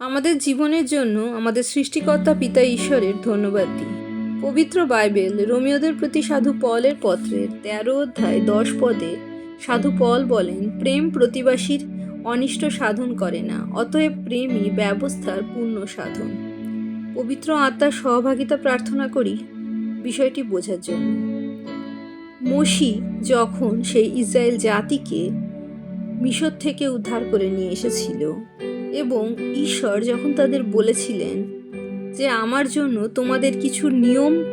আমাদের জীবনের জন্য আমাদের সৃষ্টিকর্তা পিতা ঈশ্বরের ধন্যবাদ দিই। পবিত্র বাইবেল রোমিওদের প্রতি সাধু পলের পত্রের তেরো অধ্যায় দশ পদে সাধু পল বলেন, প্রেম প্রতিবাসীর অনিষ্ট সাধন করে না, অতএব প্রেমই ব্যবস্থার পূর্ণ সাধন। পবিত্র আত্মার সহভাগিতা প্রার্থনা করি বিষয়টি বোঝার জন্য। মসি যখন সেই ইসরায়েল জাতিকে মিশর থেকে উদ্ধার করে নিয়ে এসেছিল এবং ঈশ্বর যখন তাদের বলেছিলেন যে আমার জন্য তোমাদের কিছু নিয়ম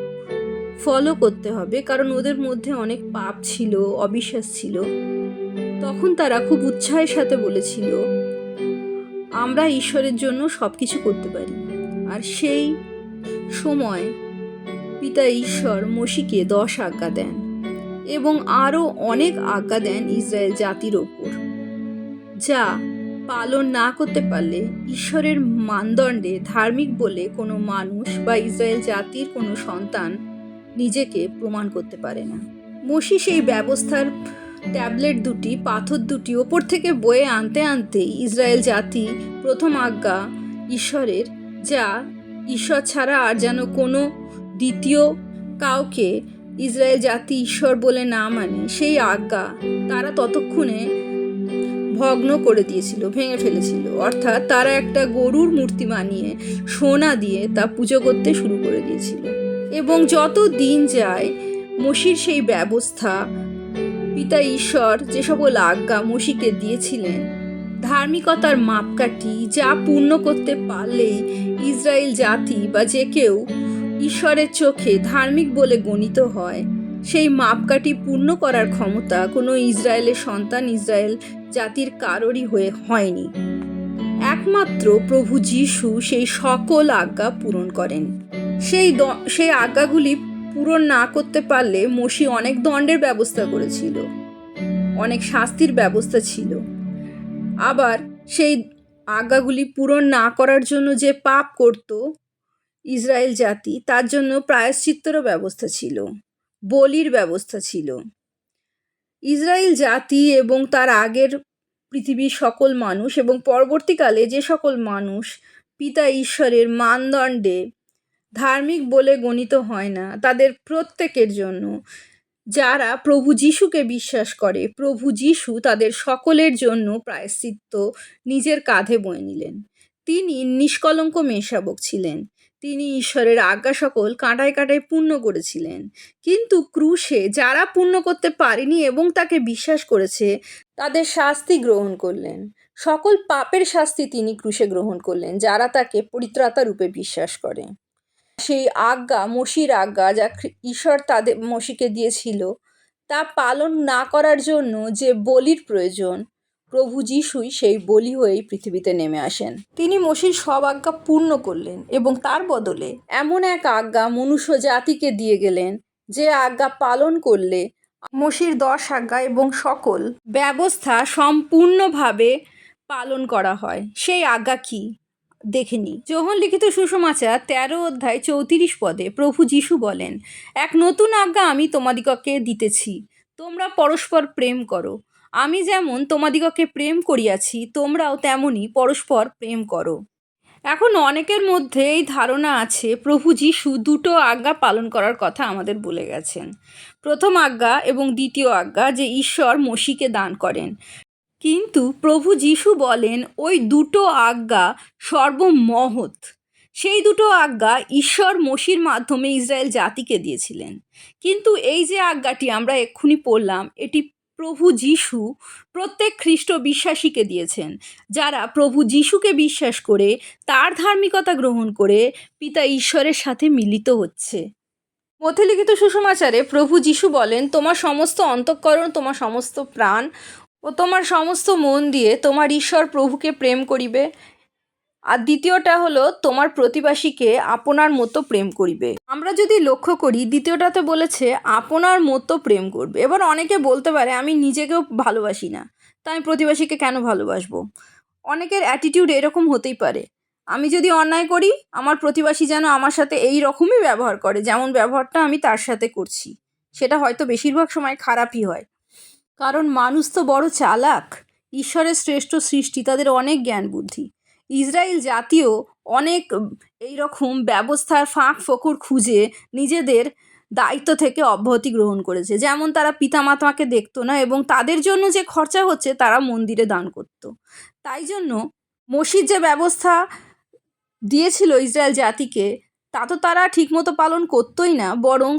ফলো করতে হবে, কারণ ওদের মধ্যে অনেক পাপ ছিল, অবিশ্বাস ছিল, তখন তারা খুব উৎসাহের সাথে বলেছিল, আমরা ঈশ্বরের জন্য সব কিছু করতে পারি। আর সেই সময় পিতা ঈশ্বর মসিকে দশ আজ্ঞা দেন এবং আরও অনেক আজ্ঞা দেন ইসরায়েল জাতির ওপর, যা পালন না করতে পারলে ঈশ্বরের মানদণ্ডে ধার্মিক বলে কোনো মানুষ বা ইসরায়েল জাতির কোনো সন্তান নিজেকে প্রমাণ করতে পারে না। মসি সেই ব্যবস্থার ট্যাবলেট দুটি, পাথর দুটি ওপর থেকে বয়ে আনতে আনতে ইসরায়েল জাতি প্রথম আজ্ঞা ঈশ্বরের, যা ঈশ্বর ছাড়া আর যেন কোনো দ্বিতীয় কাউকে ইসরায়েল জাতি ঈশ্বর বলে না মানে সেই আজ্ঞা তারা ততক্ষণে ভগ্ন করে দিয়েছিল, ভেঙে ফেলেছিল। অর্থাৎ তারা একটা গরুর মূর্তি বানিয়ে, সোনা দিয়ে তা পুজো করতে শুরু করে দিয়েছিল। এবং যত দিন যায়, মসির সেই ব্যবস্থা, পিতা ঈশ্বর যে সকল আজ্ঞা মসিকে দিয়েছিলেন, ধার্মিকতার মাপকাঠি যা পূর্ণ করতে পারলেই ইসরায়েল জাতি বা যে কেউ ঈশ্বরের চোখে ধার্মিক বলে গণিত হয়, সেই মাপকাঠি পূর্ণ করার ক্ষমতা কোনো ইসরায়েলের সন্তান ইসরায়েল জাতির কারোরই হয়ে হয়নি। একমাত্র প্রভু যিশু সেই সকল আজ্ঞা পূরণ করেন। সেই সেই আজ্ঞাগুলি পূরণ না করতে পারলে মসি অনেক দণ্ডের ব্যবস্থা করেছিল। অনেক শাস্তির ব্যবস্থা ছিল। আবার সেই আজ্ঞাগুলি পূরণ না করার জন্য যে পাপ করত ইসরায়েল জাতি, তার জন্য প্রায়শ্চিত্তরও ব্যবস্থা ছিল, বলির ব্যবস্থা ছিল। ইসরায়েল জাতি এবং তার আগের পৃথিবীর সকল মানুষ এবং পরবর্তীকালে যে সকল মানুষ পিতা ঈশ্বরের মানদণ্ডে ধার্মিক বলে গণিত হয় না, তাদের প্রত্যেকের জন্য। যারা প্রভু যিশুকে বিশ্বাস করে, প্রভু যিশু তাদের সকলের জন্য প্রায়শ্চিত্ত নিজের কাঁধে বয়ে নিলেন। তিনি নিষ্কলঙ্ক মেষাবক ছিলেন। তিনি ঈশ্বরের আজ্ঞা সকল কাঁটায় কাঁটায় পূর্ণ করেছিলেন। কিন্তু ক্রুশে যারা পূর্ণ করতে পারেনি এবং তাকে বিশ্বাস করেছে, তাদের শাস্তি গ্রহণ করলেন। সকল পাপের শাস্তি তিনি ক্রুশে গ্রহণ করলেন, যারা তাকে পরিত্রাতা রূপে বিশ্বাস করে। সেই আজ্ঞা, মসির আজ্ঞা, যা ঈশ্বর তাদের, মসিকে দিয়েছিল, তা পালন না করার জন্য যে বলির প্রয়োজন প্রভু যিশুই সেই বলি হয়েই পৃথিবীতে নেমে আসেন। তিনি মসির সব আজ্ঞা পূর্ণ করলেন এবং তার বদলে এমন এক আজ্ঞা মনুষ্য জাতিকে দিয়ে গেলেন যে আজ্ঞা পালন করলে মসির দশ আজ্ঞা এবং সকল ব্যবস্থা সম্পূর্ণভাবে পালন করা হয়। সেই আজ্ঞা কি? দেখে নিই। যোহন লিখিত সুসমাচার তেরো অধ্যায় চৌত্রিশ পদে প্রভু যিশু বলেন এক নতুন আজ্ঞা আমি তোমাদিগকে দিতেছি। তোমরা পরস্পর প্রেম করো। আমি যেমন তোমাদিগকে প্রেম করিয়াছি, তোমরাও তেমনি পরস্পর প্রেম করো। এখন অনেকের মধ্যে এই ধারণা আছে, প্রভু যিশু দুটো আজ্ঞা পালন করার কথা আমাদের বলে গেছেন। প্রথম আজ্ঞা এবং দ্বিতীয় আজ্ঞা যে ঈশ্বর মসিকে দান করেন। কিন্তু প্রভু যিশু বলেন, ওই দুটো আজ্ঞা সর্বমহৎ। সেই দুটো আজ্ঞা ঈশ্বর মসির মাধ্যমে ইসরায়েল জাতিকে দিয়েছিলেন। কিন্তু এই যে আজ্ঞাটি আমরা এক্ষুনি পড়লাম, এটি প্রভু যিশু প্রত্যেক খ্রিস্ট বিশ্বাসীকে দিয়েছেন, যারা প্রভু যিশুকে বিশ্বাস করে, তার ধার্মিকতা গ্রহণ করে পিতা ঈশ্বরের সাথে মিলিত হচ্ছে। মধ্যলিখিত সুসমাচারে প্রভু যিশু বলেন, তোমার সমস্ত অন্তঃকরণ, তোমার সমস্ত প্রাণ ও তোমার সমস্ত মন দিয়ে তোমার ঈশ্বর প্রভুকে প্রেম করিবে আর দ্বিতীয়টা হলো, তোমার প্রতিবাসীকে আপনার মতো প্রেম করিবে। আমরা যদি লক্ষ্য করি, দ্বিতীয়টাতে বলেছে, আপনার মতো প্রেম করবে। এবার অনেকে বলতে পারে, আমি নিজেকেও ভালোবাসি না তাই আমি প্রতিবাসীকে কেন ভালোবাসবো? অনেকের অ্যাটিটিউড এরকম হতেই পারে। আমি যদি অন্যায় করি, আমার প্রতিবাসী যেন আমার সাথে এই রকমই ব্যবহার করে, যেমন ব্যবহারটা আমি তার সাথে করছি। সেটা হয়তো বেশিরভাগ সময় খারাপই হয়। কারণ মানুষ তো বড় চালাক। ঈশ্বরের শ্রেষ্ঠ সৃষ্টি, তাদের অনেক জ্ঞান বুদ্ধি। ইসরায়েল জাতীয় অনেক এই রকম ব্যবস্থার ফাঁক ফোকর খুঁজে নিজেদের দায়িত্ব থেকে অব্যাহতি গ্রহণ করেছে। যেমন তারা পিতামাতাকে দেখতো না এবং তাদের জন্য যে খরচা হচ্ছে, তারা মন্দিরে দান করতো। তাই জন্য মসজিদ যে ব্যবস্থা দিয়েছিল ইসরায়েল জাতিকে, তা তো তারা ঠিকমতো পালন করতোই না, বরং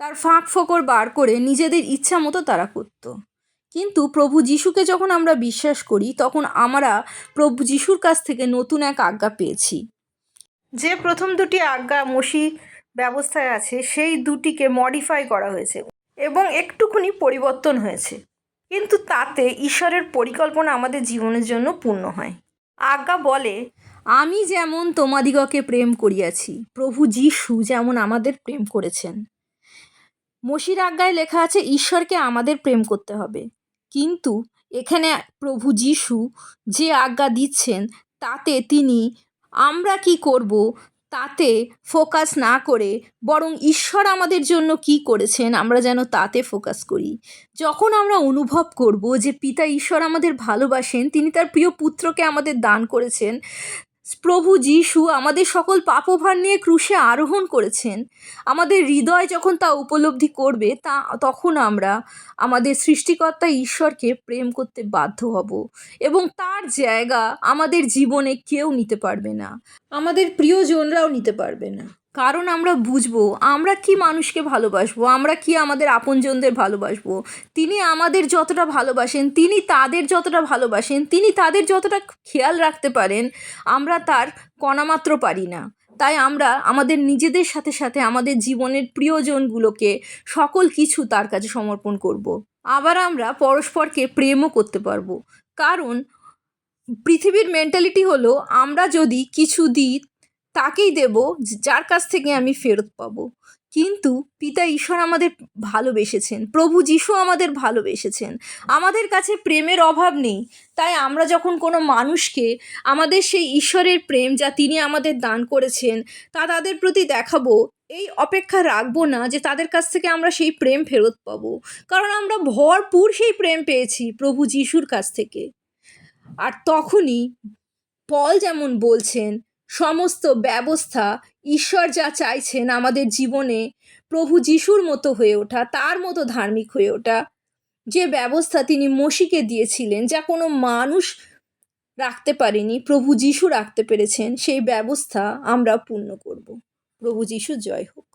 তার ফাঁক ফোকর বার করে নিজেদের ইচ্ছা মতো তারা করতো। কিন্তু প্রভু যিশুকে যখন আমরা বিশ্বাস করি তখন আমরা প্রভু যিশুর কাছ থেকে নতুন এক আজ্ঞা পেয়েছি। যে প্রথম দুটি আজ্ঞা মসি ব্যবস্থায় আছে সেই দুটিকে মডিফাই করা হয়েছে এবং একটুখানি পরিবর্তন হয়েছে। কিন্তু তাতে ঈশ্বরের পরিকল্পনা আমাদের জীবনের জন্য পূর্ণ হয়। আজ্ঞা বলে আমি যেমন তোমাদিগকে প্রেম করিয়াছি প্রভু যিশু যেমন আমাদের প্রেম করেছেন। মসির আজ্ঞায় লেখা আছে ঈশ্বরকে আমাদের প্রেম করতে হবে। কিন্তু এখানে প্রভু যিশু যে আজ্ঞা দিচ্ছেন, তাতে তিনি, আমরা কি করব? তাতে ফোকাস না করে, বরং ঈশ্বর আমাদের জন্য কি করেছেন, আমরা যেন তাতে ফোকাস করি। যখন আমরা অনুভব করব যে পিতা ঈশ্বর আমাদের ভালোবাসেন, তিনি তার প্রিয় পুত্রকে আমাদের দান করেছেন প্রভু যীশু আমাদের সকল পাপভার নিয়ে ক্রুশে আরোহণ করেছেন। আমাদের হৃদয় যখন তা উপলব্ধি করবে, তা, তখন আমরা আমাদের সৃষ্টিকর্তা ঈশ্বরকে প্রেম করতে বাধ্য হব এবং তার জায়গা আমাদের জীবনে কেউ নিতে পারবে না। আমাদের প্রিয়জনরাও নিতে পারবে না। কারণ আমরা বুঝব, আমরা কি মানুষকে ভালোবাসবো, আমরা কি আমাদের আপনজনদের ভালোবাসবো। তিনি আমাদের যতটা ভালোবাসেন, তিনি তাদের যতটা ভালোবাসেন, তিনি তাদের যতটা খেয়াল রাখতে পারেন, আমরা তার কণামাত্র পারি না। তাই আমরা আমাদের নিজেদের সাথে সাথে আমাদের জীবনের প্রিয়জনগুলোকে সকল কিছু তার কাছে সমর্পণ করব। আবার আমরা পরস্পরকে প্রেমও করতে পারব। কারণ পৃথিবীর মেন্টালিটি হলো, আমরা যদি কিছু দিই তাকেই দেব যার কাছ থেকে আমি ফেরত পাবো। কিন্তু পিতা ঈশ্বর আমাদের ভালোবেসেছেন, প্রভু যিশু আমাদের ভালোবেসেছেন। আমাদের কাছে প্রেমের অভাব নেই, তাই আমরা যখন কোনো মানুষকে আমাদের সেই ঈশ্বরের প্রেম যা তিনি আমাদের দান করেছেন, তা তাদের প্রতি দেখাবো, এই অপেক্ষা রাখব না যে তাদের কাছ থেকে আমরা সেই প্রেম ফেরত পাবো। কারণ আমরা ভরপুর সেই প্রেম পেয়েছি প্রভু যিশুর কাছ থেকে। আর তখনই পল যেমন বলছেন সমস্ত ব্যবস্থা ঈশ্বর যা চাইছেন আমাদের জীবনে প্রভু যিশুর মতো হয়ে ওঠা, তার মতো ধার্মিক হয়ে ওঠা, যে ব্যবস্থা তিনি মসিকে দিয়েছিলেন, যা কোনো মানুষ রাখতে পারেনি, প্রভু যিশু রাখতে পেরেছেন, সেই ব্যবস্থা আমরা পূর্ণ করব। প্রভু যিশু জয় হোক।